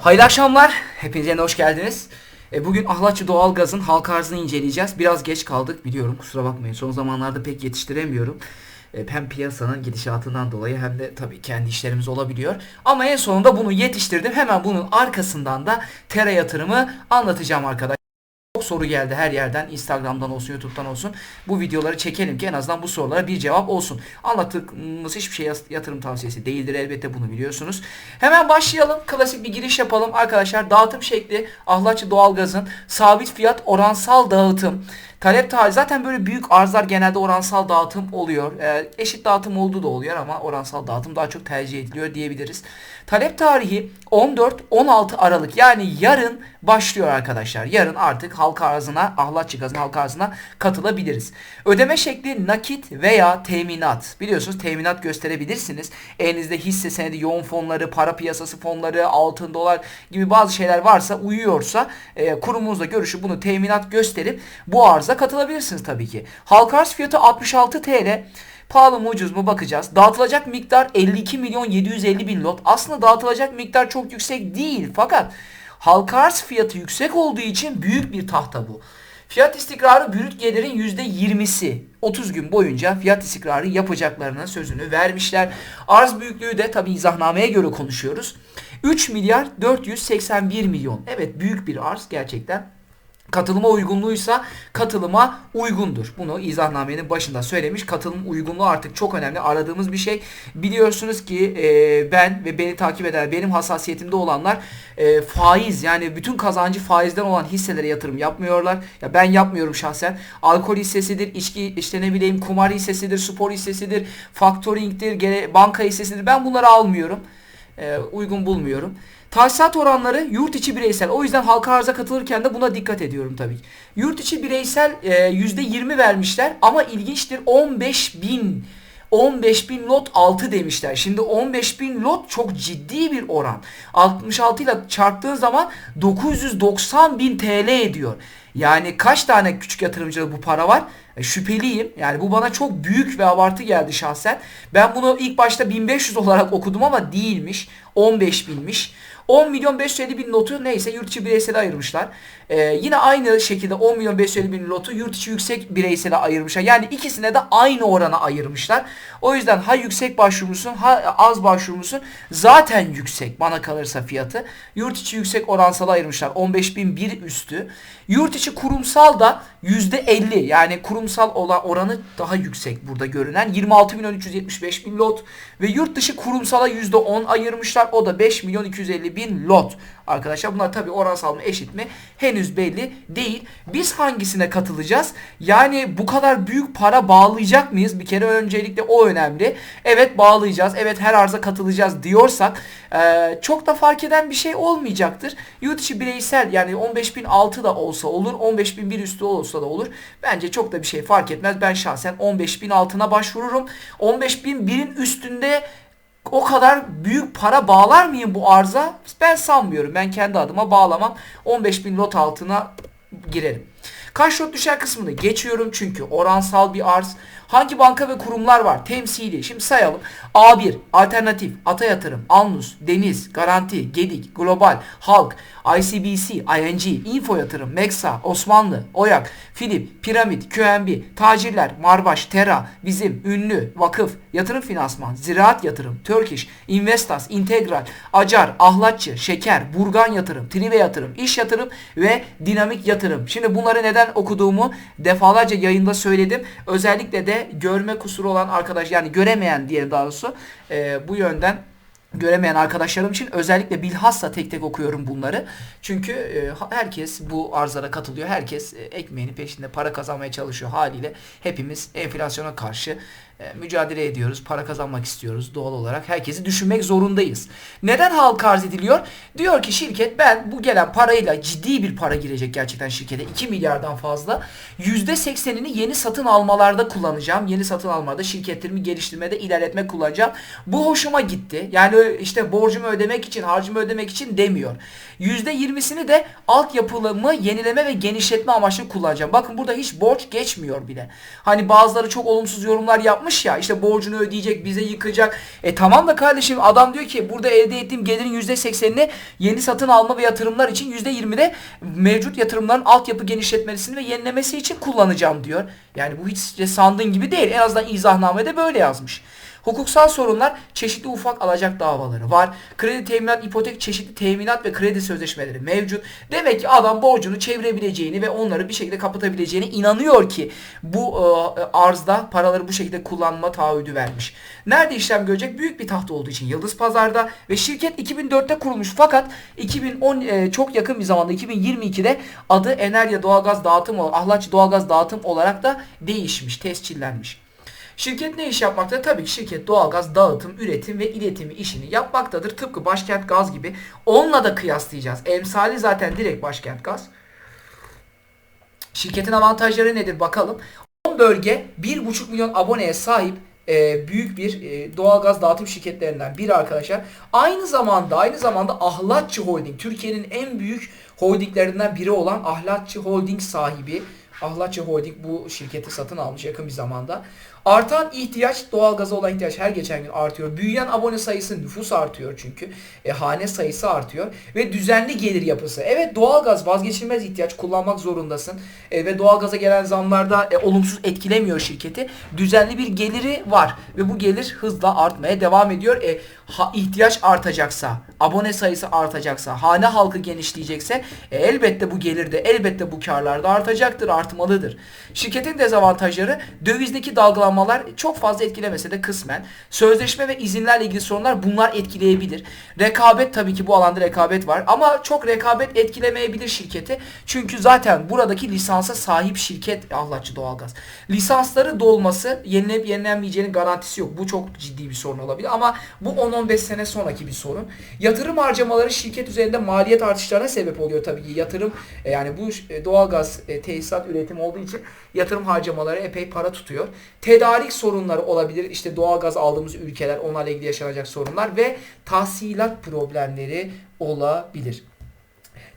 Hayırlı akşamlar. Hepinize hoş geldiniz. E, bugün Ahlatçı Doğalgaz'ın halka arzını inceleyeceğiz. Biraz geç kaldık biliyorum kusura bakmayın. Son zamanlarda pek yetiştiremiyorum. E, hem piyasanın gidişatından dolayı hem de tabii kendi işlerimiz olabiliyor. Ama en sonunda bunu yetiştirdim. Hemen bunun arkasından da Tera yatırımı anlatacağım arkadaşlar. Çok soru geldi her yerden Instagram'dan olsun YouTube'dan olsun. Bu videoları çekelim ki en azından bu sorulara bir cevap olsun. Anlattığımız hiçbir şey yatırım tavsiyesi değildir elbette bunu biliyorsunuz. Hemen başlayalım. Klasik bir giriş yapalım. Arkadaşlar dağıtım şekli Ahlatçı Doğalgaz'ın sabit fiyat oransal dağıtım. Talep tarihi zaten böyle büyük arzlar genelde oransal dağıtım oluyor. Ee, eşit dağıtım olduğu da oluyor ama oransal dağıtım daha çok tercih ediliyor diyebiliriz. Talep tarihi 14-16 Aralık yani yarın başlıyor arkadaşlar. Yarın artık halka arzına, ahlatçı gazın halka arzına katılabiliriz. Ödeme şekli nakit veya teminat. Biliyorsunuz teminat gösterebilirsiniz. Elinizde hisse senedi, yoğun fonları, para piyasası fonları, altın, dolar gibi bazı şeyler varsa, uyuyorsa e, kurumunuzla görüşüp bunu teminat gösterip bu arıza katılabilirsiniz tabii ki. Halka arz fiyatı 66 TL. Pahalı mı ucuz mu bakacağız. Dağıtılacak miktar 52 milyon 750 bin lot. Aslında dağıtılacak miktar çok yüksek değil. Fakat halka arz fiyatı yüksek olduğu için büyük bir tahta bu. Fiyat istikrarı brüt gelirin %20'si. 30 gün boyunca fiyat istikrarı yapacaklarına sözünü vermişler. Arz büyüklüğü de tabi izahnameye göre konuşuyoruz. 3 milyar 481 milyon. Evet büyük bir arz gerçekten. Katılıma uygunluğuysa katılıma uygundur. Bunu izahnamenin başında söylemiş. Katılım uygunluğu artık çok önemli. Aradığımız bir şey. Biliyorsunuz ki e, ben ve beni takip eden benim hassasiyetimde olanlar e, faiz yani bütün kazancı faizden olan hisselere yatırım yapmıyorlar. Ya ben yapmıyorum şahsen. Alkol hissesidir, içki işte ne bileyim kumar hissesidir, spor hissesidir, faktoringdir, gene banka hissesidir. Ben bunları almıyorum. E, uygun bulmuyorum. Tahsisat oranları yurt içi bireysel. O yüzden halka arza katılırken de buna dikkat ediyorum tabii ki. Yurt içi bireysel e, %20 vermişler ama ilginçtir 15 bin 15 bin lot 6 demişler. Şimdi 15 bin lot çok ciddi bir oran. 66 ile çarptığın zaman 990 bin TL ediyor. Yani kaç tane küçük yatırımcıda bu para var? E, şüpheliyim. Yani bu bana çok büyük ve abartı geldi şahsen. Ben bunu ilk başta 1500 olarak okudum ama değilmiş. 15 binmiş. 10 milyon 550 bin lotu neyse yurt içi bireysele ayırmışlar. Ee, yine aynı şekilde 10 milyon 550 bin lotu yurt içi yüksek bireysele ayırmışlar. Yani ikisine de aynı orana ayırmışlar. O yüzden ha yüksek başvurmuşsun ha az başvurmuşsun zaten yüksek bana kalırsa fiyatı. Yurt içi yüksek oransala ayırmışlar. 15 bin bir üstü. Yurt içi kurumsal da %50 yani kurumsal olan oranı daha yüksek burada görünen 26 milyon 375 bin lot ve yurt dışı kurumsala %10 ayırmışlar o da 5 milyon 250 bin lot arkadaşlar. Bunlar tabi oransal mı eşit mi? Henüz belli değil. Biz hangisine katılacağız? Yani bu kadar büyük para bağlayacak mıyız? Bir kere öncelikle o önemli. Evet bağlayacağız. Evet her arza katılacağız diyorsak e, çok da fark eden bir şey olmayacaktır. Yurt içi bireysel yani 15 bin altı da olsa olur 15 bin bir üstü olsa da olur. Bence çok da bir şey fark etmez. Ben şahsen 15 bin altına başvururum. 15 bin birin üstünde o kadar büyük para bağlar mıyım bu arza? Ben sanmıyorum. Ben kendi adıma bağlamam. 15 bin lot altına girerim. Kaç lot düşer kısmını geçiyorum çünkü oransal bir arz. Hangi banka ve kurumlar var? Temsili. Şimdi sayalım. A1, Alternatif, Ata Yatırım, Alnus, Deniz, Garanti, Gedik, Global, Halk, ICBC, ING, Info Yatırım, Meksa, Osmanlı, Oyak, Filip, Piramit, QNB, Tacirler, Marbaş, Tera, Bizim, Ünlü, Vakıf, Yatırım Finansman, Ziraat Yatırım, Turkish, Investas, Integral, Acar, Ahlatçı, Şeker, Burgan Yatırım, Trive Yatırım, İş Yatırım ve Dinamik Yatırım. Şimdi bunları neden okuduğumu defalarca yayında söyledim. Özellikle de görme kusuru olan arkadaş yani göremeyen diye daha doğrusu e, bu yönden göremeyen arkadaşlarım için özellikle bilhassa tek tek okuyorum bunları. Çünkü e, herkes bu arzlara katılıyor. Herkes e, ekmeğinin peşinde para kazanmaya çalışıyor haliyle. Hepimiz enflasyona karşı mücadele ediyoruz. Para kazanmak istiyoruz doğal olarak. Herkesi düşünmek zorundayız. Neden halka arz ediliyor? Diyor ki şirket ben bu gelen parayla ciddi bir para girecek gerçekten şirkete. 2 milyardan fazla. %80'ini yeni satın almalarda kullanacağım. Yeni satın almalarda şirketlerimi geliştirmede ilerletme kullanacağım. Bu hoşuma gitti. Yani işte borcumu ödemek için, harcımı ödemek için demiyor. %20'sini de altyapılarımı yenileme ve genişletme amaçlı kullanacağım. Bakın burada hiç borç geçmiyor bile. Hani bazıları çok olumsuz yorumlar yapmış planlamış ya işte borcunu ödeyecek bize yıkacak. E tamam da kardeşim adam diyor ki burada elde ettiğim gelirin %80'ini yeni satın alma ve yatırımlar için %20'de mevcut yatırımların altyapı genişletmesini ve yenilemesi için kullanacağım diyor. Yani bu hiç sandığın gibi değil. En azından izahnamede böyle yazmış. Hukuksal sorunlar çeşitli ufak alacak davaları var. Kredi teminat, ipotek çeşitli teminat ve kredi sözleşmeleri mevcut. Demek ki adam borcunu çevirebileceğini ve onları bir şekilde kapatabileceğine inanıyor ki bu e, arzda paraları bu şekilde kullanma taahhüdü vermiş. Nerede işlem görecek? Büyük bir tahta olduğu için Yıldız Pazar'da ve şirket 2004'te kurulmuş fakat 2010 e, çok yakın bir zamanda 2022'de adı Enerya Doğalgaz Dağıtım Ahlatçı Doğalgaz Dağıtım olarak da değişmiş, tescillenmiş. Şirket ne iş yapmakta? Tabii ki şirket doğalgaz dağıtım, üretim ve iletimi işini yapmaktadır. Tıpkı Başkent Gaz gibi. Onunla da kıyaslayacağız. Emsali zaten direkt Başkent Gaz. Şirketin avantajları nedir bakalım. 10 bölge 1,5 milyon aboneye sahip e, büyük bir e, doğalgaz dağıtım şirketlerinden biri arkadaşlar. Aynı zamanda aynı zamanda Ahlatçı Holding Türkiye'nin en büyük holdinglerinden biri olan Ahlatçı Holding sahibi Ahlatçı Holding bu şirketi satın almış yakın bir zamanda. Artan ihtiyaç, doğalgaza olan ihtiyaç her geçen gün artıyor. Büyüyen abone sayısı, nüfus artıyor çünkü. E, hane sayısı artıyor. Ve düzenli gelir yapısı. Evet doğalgaz vazgeçilmez ihtiyaç, kullanmak zorundasın. E, ve doğalgaza gelen zamlarda e, olumsuz etkilemiyor şirketi. Düzenli bir geliri var. Ve bu gelir hızla artmaya devam ediyor. E, ha, ihtiyaç artacaksa, abone sayısı artacaksa, hane halkı genişleyecekse e, elbette bu gelir de, elbette bu karlar da artacaktır, artmalıdır. Şirketin dezavantajları dövizdeki dalgalanma dalgalanmalar çok fazla etkilemese de kısmen. Sözleşme ve izinlerle ilgili sorunlar bunlar etkileyebilir. Rekabet tabii ki bu alanda rekabet var ama çok rekabet etkilemeyebilir şirketi. Çünkü zaten buradaki lisansa sahip şirket Ahlatçı Doğalgaz. Lisansları dolması yenilenip yenilenmeyeceğinin garantisi yok. Bu çok ciddi bir sorun olabilir ama bu 10-15 sene sonraki bir sorun. Yatırım harcamaları şirket üzerinde maliyet artışlarına sebep oluyor tabii ki. Yatırım e, yani bu e, doğalgaz e, tesisat üretimi olduğu için yatırım harcamaları epey para tutuyor. Tedarik sorunları olabilir. İşte doğalgaz aldığımız ülkeler onlarla ilgili yaşanacak sorunlar ve tahsilat problemleri olabilir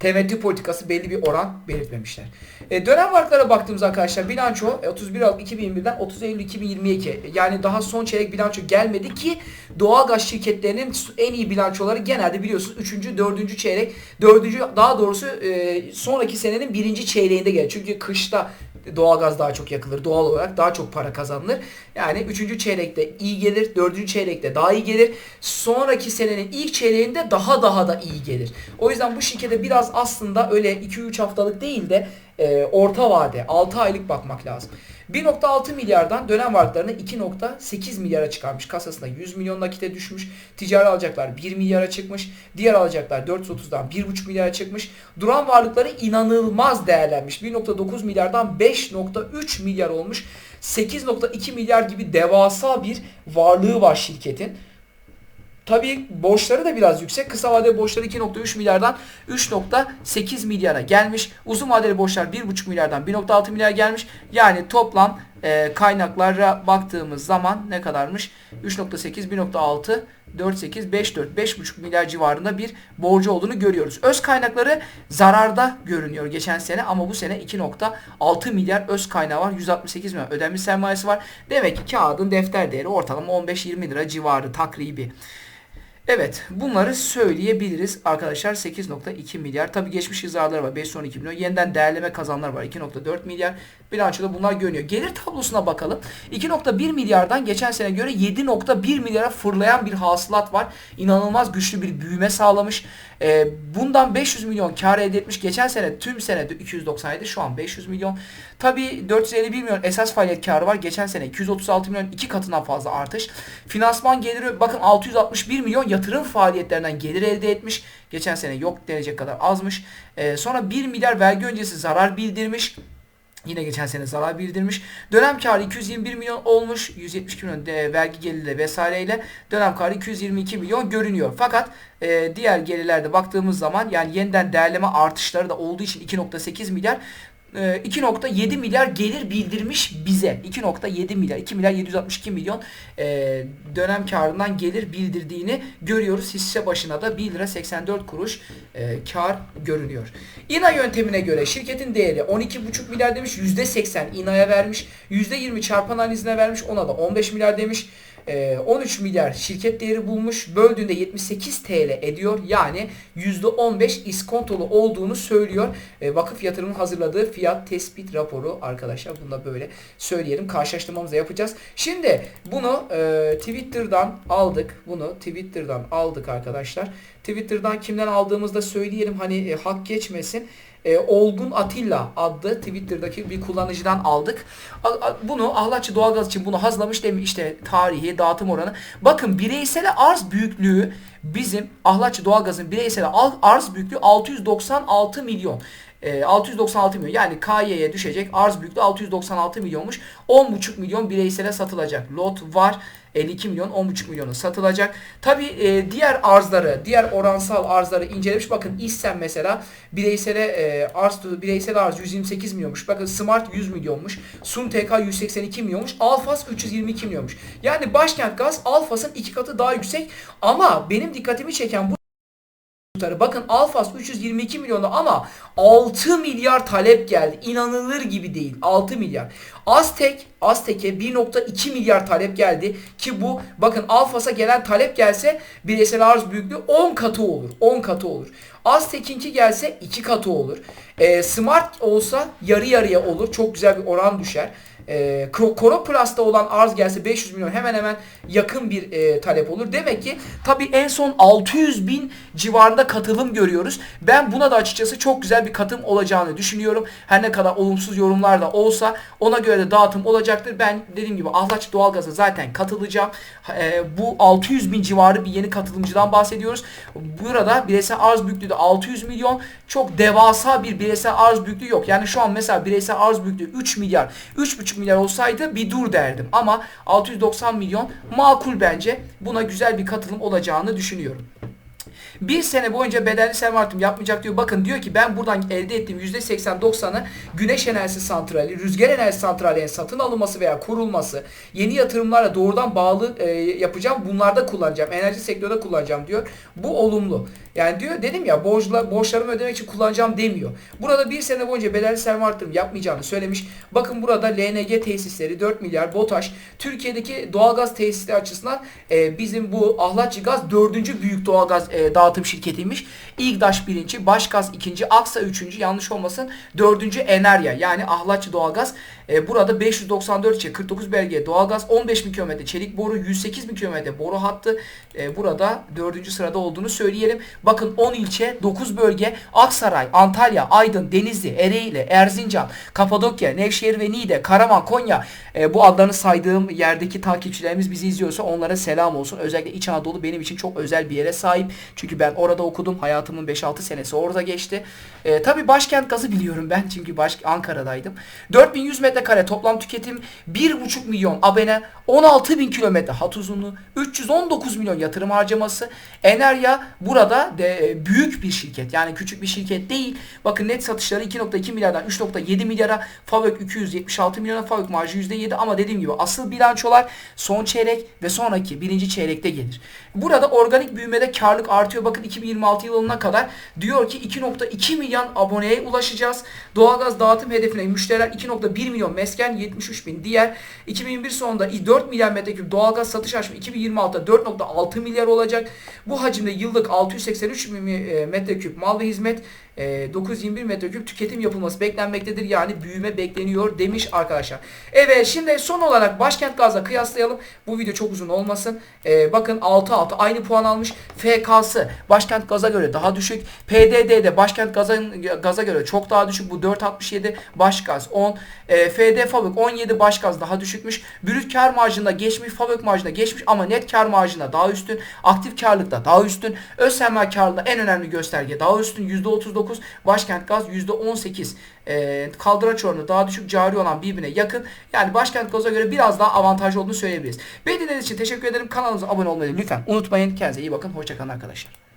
temettü politikası belli bir oran belirtmemişler. E, dönem varlıklara baktığımız arkadaşlar bilanço 31 e, Aralık 2021'den 30 Eylül 2022 yani daha son çeyrek bilanço gelmedi ki doğalgaz şirketlerinin en iyi bilançoları genelde biliyorsunuz 3. 4. çeyrek 4. daha doğrusu e, sonraki senenin 1. çeyreğinde gelir. Çünkü kışta doğalgaz daha çok yakılır. Doğal olarak daha çok para kazanılır. Yani 3. çeyrekte iyi gelir. 4. çeyrekte daha iyi gelir. Sonraki senenin ilk çeyreğinde daha daha da iyi gelir. O yüzden bu şirkete biraz aslında öyle 2-3 haftalık değil de e, orta vade 6 aylık bakmak lazım. 1.6 milyardan dönem varlıklarını 2.8 milyara çıkarmış. Kasasında 100 milyon nakite düşmüş. Ticari alacaklar 1 milyara çıkmış. Diğer alacaklar 430'dan 1.5 milyara çıkmış. Duran varlıkları inanılmaz değerlenmiş. 1.9 milyardan 5.3 milyar olmuş. 8.2 milyar gibi devasa bir varlığı var şirketin. Tabii borçları da biraz yüksek. Kısa vadeli borçları 2.3 milyardan 3.8 milyara gelmiş. Uzun vadeli borçlar 1.5 milyardan 1.6 milyar gelmiş. Yani toplam e, kaynaklara baktığımız zaman ne kadarmış? 3.8, 1.6, 4.8, 5.4, 5.5 milyar civarında bir borcu olduğunu görüyoruz. Öz kaynakları zararda görünüyor geçen sene ama bu sene 2.6 milyar öz kaynağı var. 168 milyon ödenmiş sermayesi var. Demek ki kağıdın defter değeri ortalama 15-20 lira civarı takribi. Evet bunları söyleyebiliriz. Arkadaşlar 8.2 milyar. Tabi geçmiş zararları var. 512 milyon. Yeniden değerleme kazanlar var. 2.4 milyar. Bilançoda bunlar görünüyor. Gelir tablosuna bakalım. 2.1 milyardan geçen sene göre 7.1 milyara fırlayan bir hasılat var. İnanılmaz güçlü bir büyüme sağlamış e, bundan 500 milyon kar elde etmiş geçen sene tüm sene 297 şu an 500 milyon tabi 451 milyon esas faaliyet karı var geçen sene 236 milyon iki katından fazla artış finansman geliri bakın 661 milyon yatırım faaliyetlerinden gelir elde etmiş. Geçen sene yok denecek kadar azmış. E, sonra 1 milyar vergi öncesi zarar bildirmiş. Yine geçen sene zarar bildirmiş. Dönem karı 221 milyon olmuş. 172 milyon de vergi geliri vesaireyle dönem karı 222 milyon görünüyor. Fakat e, diğer gelirlerde baktığımız zaman yani yeniden değerleme artışları da olduğu için 2.8 milyar 2.7 milyar gelir bildirmiş bize. 2.7 milyar, 2 milyar 762 milyon e, dönem karından gelir bildirdiğini görüyoruz. Hisse başına da 1 lira 84 kuruş e, kar görünüyor. İNA yöntemine göre şirketin değeri 12,5 milyar demiş. %80 İNA'ya vermiş. %20 çarpan analizine vermiş. Ona da 15 milyar demiş. Ee, 13 milyar şirket değeri bulmuş. Böldüğünde 78 TL ediyor. Yani %15 iskontolu olduğunu söylüyor. Ee, vakıf yatırımın hazırladığı fiyat tespit raporu arkadaşlar. Bunu da böyle söyleyelim. Karşılaştırmamızı yapacağız. Şimdi bunu e, Twitter'dan aldık. Bunu Twitter'dan aldık arkadaşlar. Twitter'dan kimden aldığımızda söyleyelim. Hani e, hak geçmesin e, Olgun Atilla adlı Twitter'daki bir kullanıcıdan aldık. A, a, bunu Ahlatçı Doğalgaz için bunu hazırlamış demiş işte tarihi, dağıtım oranı. Bakın bireysel arz büyüklüğü bizim Ahlatçı Doğalgaz'ın bireysel arz büyüklüğü 696 milyon. E, 696 milyon yani KY'ye düşecek arz büyüklüğü 696 milyonmuş. 10,5 milyon bireysele satılacak. Lot var. 52 milyon 10,5 milyonu satılacak. Tabi e, diğer arzları, diğer oransal arzları incelemiş. Bakın İSSEN mesela bireysele e, arz bireysel arz 128 milyonmuş. Bakın Smart 100 milyonmuş. Sun TK 182 milyonmuş. Alfas 322 milyonmuş. Yani Başkent Gaz Alfas'ın iki katı daha yüksek ama benim dikkatimi çeken bu Bakın Alfas 322 milyonu ama 6 milyar talep geldi. İnanılır gibi değil. 6 milyar. Aztek, Aztek'e 1.2 milyar talep geldi ki bu bakın Alfas'a gelen talep gelse bireysel arz büyüklüğü 10 katı olur. 10 katı olur. Aztek'inki gelse 2 katı olur. Ee, Smart olsa yarı yarıya olur. Çok güzel bir oran düşer e, Coroplast'ta olan arz gelse 500 milyon hemen hemen yakın bir e, talep olur. Demek ki tabi en son 600 bin civarında katılım görüyoruz. Ben buna da açıkçası çok güzel bir katılım olacağını düşünüyorum. Her ne kadar olumsuz yorumlar da olsa ona göre de dağıtım olacaktır. Ben dediğim gibi Ahlaç Doğalgaz'a zaten katılacağım. E, bu 600 bin civarı bir yeni katılımcıdan bahsediyoruz. Burada bireysel arz büyüklüğü de 600 milyon. Çok devasa bir bireysel arz büyüklüğü yok. Yani şu an mesela bireysel arz büyüklüğü 3 milyar, 3,5 milyar olsaydı bir dur derdim. Ama 690 milyon makul bence. Buna güzel bir katılım olacağını düşünüyorum. Bir sene boyunca bedelli sermaye artırım yapmayacak diyor. Bakın diyor ki ben buradan elde ettiğim %80-90'ı güneş enerjisi santrali, rüzgar enerji santrallerinin satın alınması veya kurulması, yeni yatırımlarla doğrudan bağlı e, yapacağım. Bunlarda kullanacağım. Enerji sektöründe kullanacağım diyor. Bu olumlu. Yani diyor dedim ya borçla, borçlarımı ödemek için kullanacağım demiyor. Burada bir sene boyunca bedelli sermaye artırım yapmayacağını söylemiş. Bakın burada LNG tesisleri 4 milyar BOTAŞ Türkiye'deki doğalgaz tesisleri açısından e, bizim bu Ahlatçı Gaz dördüncü büyük doğalgaz e, dağıtım şirketiymiş. İGDAŞ birinci, Başgaz ikinci, Aksa üçüncü, yanlış olmasın dördüncü Enerya yani Ahlatçı Doğalgaz. E, burada 594 ilçe 49 belge doğalgaz 15 bin kilometre çelik boru 108 bin kilometre boru hattı e, burada dördüncü sırada olduğunu söyleyelim. Bakın 10 ilçe 9 bölge Aksaray, Antalya, Aydın, Denizli, Ereğli, Erzincan, Kapadokya, Nevşehir ve Niğde, Karaman, Konya e, bu adlarını saydığım yerdeki takipçilerimiz bizi izliyorsa onlara selam olsun. Özellikle İç Anadolu benim için çok özel bir yere sahip. Çünkü ben orada okudum. Hayatımın 5-6 senesi orada geçti. E, tabii başkent gazı biliyorum ben çünkü baş, Ankara'daydım. 4100 metrekare toplam tüketim 1,5 milyon abone 16 bin kilometre hat uzunluğu 319 milyon yatırım harcaması Enerya burada de, e, büyük bir şirket yani küçük bir şirket değil. Bakın net satışları 2.2 milyardan 3.7 milyara Favök 276 milyona Favök marjı %7 ama dediğim gibi asıl bilançolar son çeyrek ve sonraki birinci çeyrekte gelir. Burada organik büyümede karlık artıyor. Bakın 2026 yılına kadar diyor ki 2.2 milyon aboneye ulaşacağız. Doğalgaz dağıtım hedefine müşteriler 2.1 milyon mesken 73 bin diğer 2021 sonunda 4 milyar metreküp doğalgaz satış hacmi 2026'da 4.6 milyar olacak. Bu hacimde yıllık 683 e, metreküp mal ve hizmet 921 metreküp tüketim yapılması beklenmektedir. Yani büyüme bekleniyor demiş arkadaşlar. Evet şimdi son olarak Başkent Gaz'la kıyaslayalım. Bu video çok uzun olmasın. Ee, bakın 6-6 aynı puan almış. FK'sı Başkent Gaz'a göre daha düşük. PDD'de Başkent Gaz'a Gaz'a göre çok daha düşük. Bu 4.67 Başgaz 10. E, FD Fabrik 17 Başgaz daha düşükmüş. Brüt kar marjında geçmiş. Fabrik marjında geçmiş ama net kar marjında daha üstün. Aktif karlılıkta daha üstün. Öz sermaye karlılığı en önemli gösterge daha üstün. %39 Başkent Gaz %18 e, kaldıraç oranı daha düşük cari olan birbirine yakın. Yani Başkent Gaz'a göre biraz daha avantajlı olduğunu söyleyebiliriz. Beni dinlediğiniz için teşekkür ederim. Kanalımıza abone olmayı lütfen unutmayın. Kendinize iyi bakın. Hoşçakalın arkadaşlar.